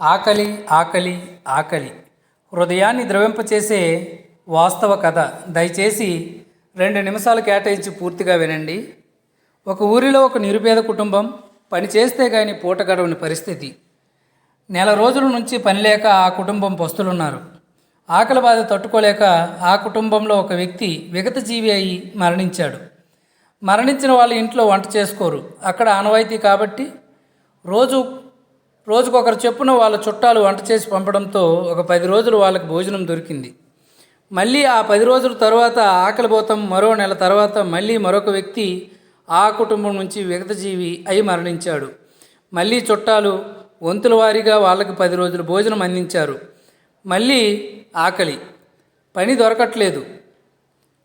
ఆకలి ఆకలి ఆకలి. హృదయాన్ని ద్రవింపచేసే వాస్తవ కథ. దయచేసి రెండు నిమిషాలు కేటాయించి పూర్తిగా వినండి. ఒక ఊరిలో ఒక నిరుపేద కుటుంబం పని చేస్తే కానీ పూట గడవని పరిస్థితి. నెల రోజుల నుంచి పని లేక ఆ కుటుంబం పస్తులున్నారు. ఆకలి బాధ తట్టుకోలేక ఆ కుటుంబంలో ఒక వ్యక్తి విగత జీవి అయి మరణించాడు. మరణించిన వాళ్ళు ఇంట్లో వంట చేసుకోరు. అక్కడ ఆనవాయితీ కాబట్టి రోజు రోజుకొకరు చెప్పున వాళ్ళ చుట్టాలు వంట చేసి పంపడంతో ఒక పది రోజులు వాళ్ళకి భోజనం దొరికింది. మళ్ళీ ఆ పది రోజుల తర్వాత ఆకలిపోతాం మరో నెల తర్వాత మళ్ళీ మరొక వ్యక్తి ఆ కుటుంబం నుంచి విగతజీవి అయి మరణించాడు. మళ్ళీ చుట్టాలు వంతుల వారీగా వాళ్ళకి పది రోజులు భోజనం అందించారు. మళ్ళీ ఆకలి. పని దొరకట్లేదు.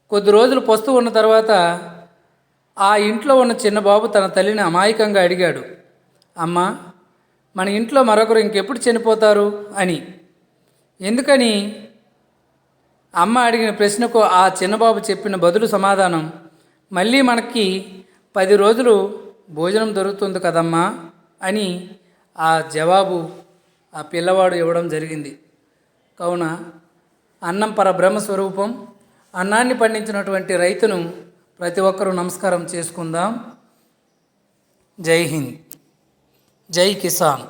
కొద్ది రోజులు పస్తు ఉన్న తర్వాత ఆ ఇంట్లో ఉన్న చిన్న బాబు తన తల్లిని అమాయకంగా అడిగాడు. అమ్మా మన ఇంట్లో మరొకరు ఇంకెప్పుడు చనిపోతారు అని. ఎందుకని? అమ్మ అడిగిన ప్రశ్నకు ఆ చిన్నబాబు చెప్పిన బదులు సమాధానం మళ్ళీ మనకి పది రోజులు భోజనం దొరుకుతుంది కదమ్మా అని ఆ జవాబు ఆ పిల్లవాడు ఇవ్వడం జరిగింది. కావున అన్నం పరబ్రహ్మ స్వరూపం అన్నాన్ని పండించినటువంటి రైతును ప్రతి ఒక్కరూ నమస్కారం చేసుకుందాం. జై హింద్. జై కిసాన్